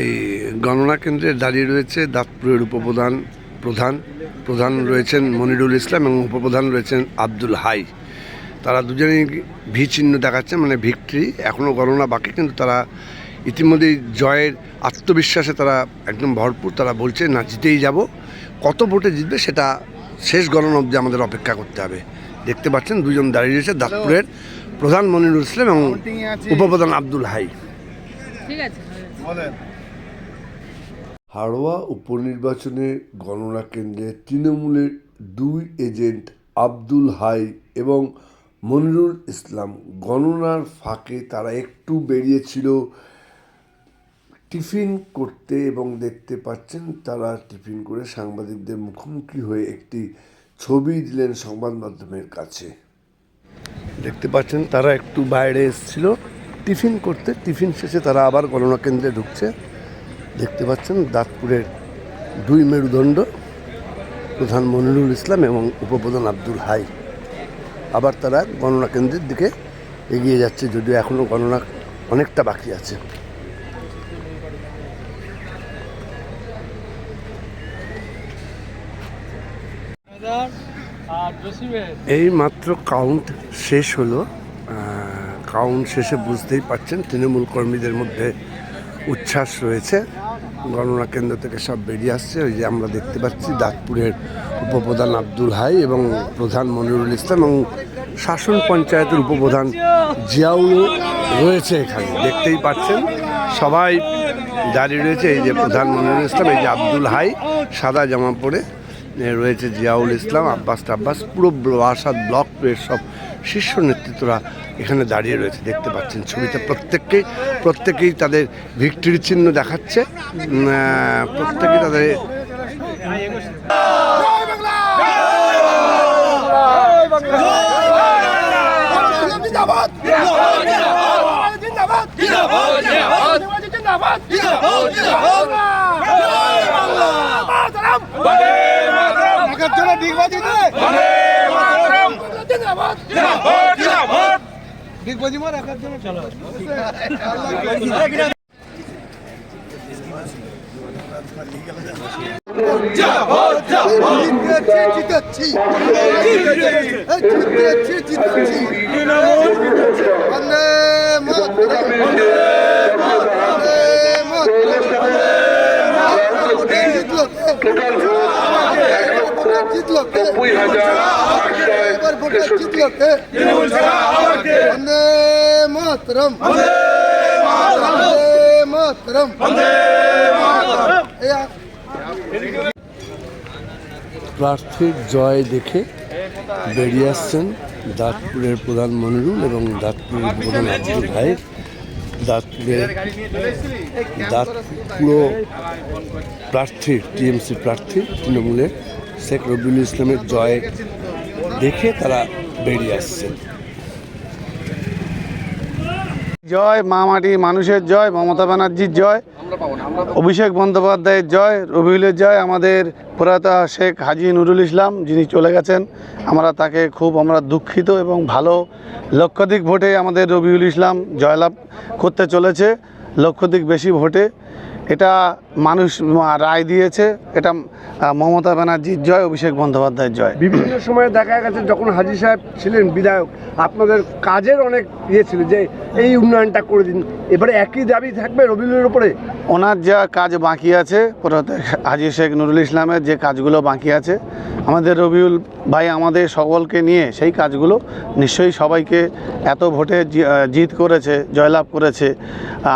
এই গণনা কেন্দ্রে দাঁড়িয়ে রয়েছে দাঁতপুরের উপপ্রধান প্রধান প্রধান রয়েছেন মনিরুল ইসলাম এবং উপপ্রধান রয়েছেন আব্দুল হাই। তারা দুজনেই ভি চিহ্ন দেখাচ্ছেন মানে ভিক্টরি। এখনও গণনা বাকি কিন্তু তারা ইতিমধ্যেই জয়ের আত্মবিশ্বাসে তারা একদম ভরপুর। তারা বলছে না জিতেই যাব। কত ভোটে জিতবে সেটা শেষ গণনা অবধি আমাদের অপেক্ষা করতে হবে। দেখতে পাচ্ছেন দুজন দাঁড়িয়ে রয়েছে দাঁতপুরের প্রধান মনিরুল ইসলাম এবং উপপ্রধান আব্দুল হাই। ঠিক আছে। হাড়োয়া উপনির্বাচনে গণনা কেন্দ্রে তৃণমূলের দুই এজেন্ট আব্দুল হাই এবং মনিরুল ইসলাম। গণনার ফাঁকে তারা একটু বেরিয়েছিল। টিফিন করতে এবং দেখতে পাচ্ছেন তারা টিফিন করে সাংবাদিকদের মুখোমুখি হয়ে একটি ছবি দিলেন সংবাদ মাধ্যমের কাছে। দেখতে পাচ্ছেন তারা একটু বাইরে এসেছিল। টিফিন করতে টিফিন শেষে তারা আবার গণনা কেন্দ্রে ঢুকছে। দেখতে পাচ্ছেন দাঁতপুরের দুই মেরুদণ্ড প্রধান মনিরুল ইসলাম এবং উপপ্রধান আব্দুল হাই। আবার তারা গণনা কেন্দ্রের দিকে এগিয়ে যাচ্ছে যদিও এখনও গণনা অনেকটা বাকি আছে। এই মাত্র কাউন্ট শেষ হলো। কাউন্ট শেষে বুঝতেই পাচ্ছেন তৃণমূল কর্মীদের মধ্যে উচ্ছ্বাস রয়েছে। গণনা কেন্দ্র থেকে সব বেরিয়ে আসছে। ওই যে আমরা দেখতে পাচ্ছি, দাঁতপুরের উপপ্রধান আব্দুল হাই এবং প্রধান মনিরুল ইসলাম এবং শাসন পঞ্চায়েতের উপপ্রধান জিয়াউল রয়েছে এখানে। দেখতেই পাচ্ছেন, সবাই দাঁড়িয়ে রয়েছে। এই যে প্রধান মনিরুল ইসলাম, এই যে আব্দুল হাই, সাদা জামা পরে রয়েছে জিয়াউল ইসলাম, আব্বাস টাব্বাস পুরো বাসাদ ব্লক সব শীর্ষ নেতৃত্বরা এখানে দাঁড়িয়ে রয়েছে দেখতে পাচ্ছেন ছবিতে। প্রত্যেককেই প্রত্যেকেই তাদের ভিক্টরি চিহ্ন দেখাচ্ছে। প্রত্যেকেই তাদের জিন্দাবাদ জিন্দাবাদ বন্দে মাতরম বন্দে মাতরম জিতলো জিতলো এবার প্রার্থীর জয় দেখে বেরিয়ে আসছেন দাঁতপুরের প্রধান মনিরুল এবং দাঁতপুরের প্রধান আব্দুল ভাই। দাঁতপুরের দাঁত পুরো প্রার্থী টিএমসি প্রার্থী, তৃণমূলের শেখ রবিউল ইসলামের জয় দেখে তারা বেরিয়ে আসছেন। জয় মা মাটি মানুষের জয়, মমতা ব্যানার্জির জয়, অভিষেক বন্দ্যোপাধ্যায়ের জয়, রবিউলের জয়, আমাদের পুরাতা শেখ হাজি নুরুল ইসলাম যিনি চলে গেছেন, আমরা তাকে খুব আমরা দুঃখিত এবং ভালো লক্ষাধিক ভোটে আমাদের রবিউল ইসলাম জয়লাভ করতে চলেছে, লক্ষাধিক বেশি ভোটে। এটা মানুষ রায় দিয়েছে। এটা মমতা ব্যানার্জির জয় অভিষেক বন্দ্যোপাধ্যায়ের জয়। বিভিন্ন সময়ে দেখা গেছে যখন হাজি সাহেব ছিলেন বিধায়ক আপনাদের কাজের অনেক ইয়ে ছিল যে এই উন্নয়নটা করে দিন। এবারে একই দাবি থাকবে রবিউলের উপরে? ওনার যা কাজ বাকি আছে হাজি শেখ নুরুল ইসলামের যে কাজগুলো বাকি আছে আমাদের রবিউল ভাই আমাদের সকলকে নিয়ে সেই কাজগুলো নিশ্চয়ই সবাইকে এত ভোটে জিত করেছে জয়লাভ করেছে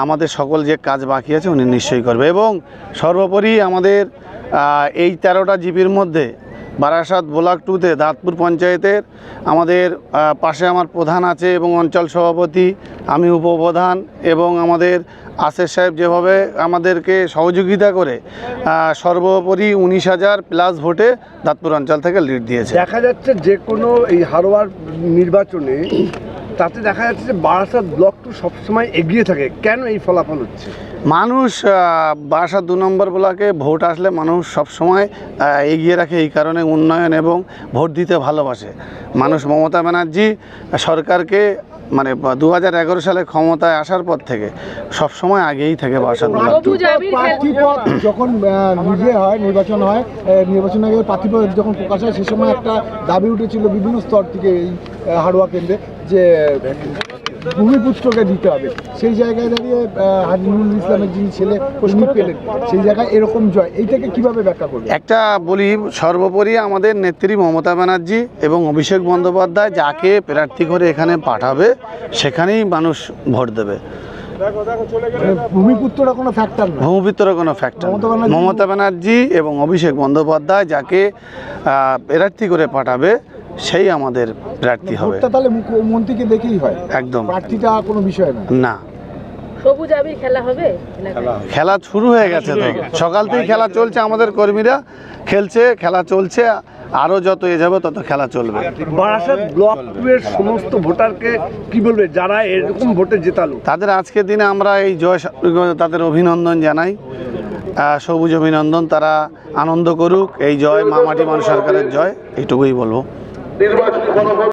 আমাদের সকল যে কাজ বাকি আছে উনি নিশ্চয়ই করবে। এবং সর্বোপরি আমাদের এই তেরোটা জিপির মধ্যে বারাসাত ব্লক টুতে দাঁতপুর পঞ্চায়েতের আমাদের পাশে আমার প্রধান আছে এবং অঞ্চল সভাপতি আমি উপপ্রধান এবং আমাদের আসের সাহেব যেভাবে আমাদেরকে সহযোগিতা করে সর্বোপরি উনিশ হাজার প্লাস ভোটে দাঁতপুর অঞ্চল থেকে লিড দিয়েছে। দেখা যাচ্ছে যে কোনো এই হারোয়ার নির্বাচনে তাতে দেখা যাচ্ছে যে বারাসাত ব্লক টু সবসময় এগিয়ে থাকে। কেন এই ফলাফল হচ্ছে? মানুষ বারাসাত দু নম্বর ব্লকে ভোট আসলে মানুষ সবসময় এগিয়ে রাখে এই কারণে উন্নয়ন এবং ভোট দিতে ভালোবাসে। মানুষ মমতা ব্যানার্জি সরকারকে মানে দু হাজার এগারো সালে ক্ষমতায় আসার পর থেকে সবসময় আগেই থাকে পদ যখন নিজে হয় নির্বাচন হয় নির্বাচন আগে প্রার্থী পদ যখন প্রকাশ হয় সে সময় একটা দাবি উঠেছিল বিভিন্ন স্তর থেকে এই হাড়োয়া কেন্দ্রে যে ভূমিপুত্রকে দিতে হবে। সেই জায়গায় দাঁড়িয়ে আহ, হাজি নুরুল ইসলামের যিনি ছেলে তিনি পেলেন। সেই জায়গায় এরকম জয়। এইটাকে কীভাবে ব্যাখ্যা করবে একটা বলি সর্বোপরি আমাদের নেত্রী মমতা ব্যানার্জি এবং অভিষেক বন্দ্যোপাধ্যায় যাকে প্রার্থী করে এখানে পাঠাবে সেখানেই মানুষ ভোট দেবে। মানে কোনো ফ্যাক্টর না। কোনো ফ্যাক্টর মমতা ব্যানার্জি- মমতা ব্যানার্জি এবং অভিষেক বন্দ্যোপাধ্যায় যাকে প্রার্থী করে পাঠাবে সেই আমাদের প্রার্থী হবে। তাহলে মুখ্যমন্ত্রীকে দেখেই হয়। একদম। প্রার্থীটা কোনো বিষয় না। না। সবুজ খেলা হবে? এলাকায়? খেলা শুরু হয়ে গেছে তো। সকাল থেকে খেলা চলছে আমাদের কর্মীরা খেলছে খেলা চলছে আরও যত এ যাবে তত খেলা চলবে। বারাসাত ব্লকের সমস্ত ভোটারকে কি বলবে? যারা এরকম ভোটে জেতালো। তাদের আজকের দিনে আমরা এই জয় তাদের অভিনন্দন জানাই। সবুজ অভিনন্দন তারা আনন্দ করুক এই জয় মামাটি মানুষ সরকারের জয় এইটুকুই বলব। নির্বাচনী ফলাফল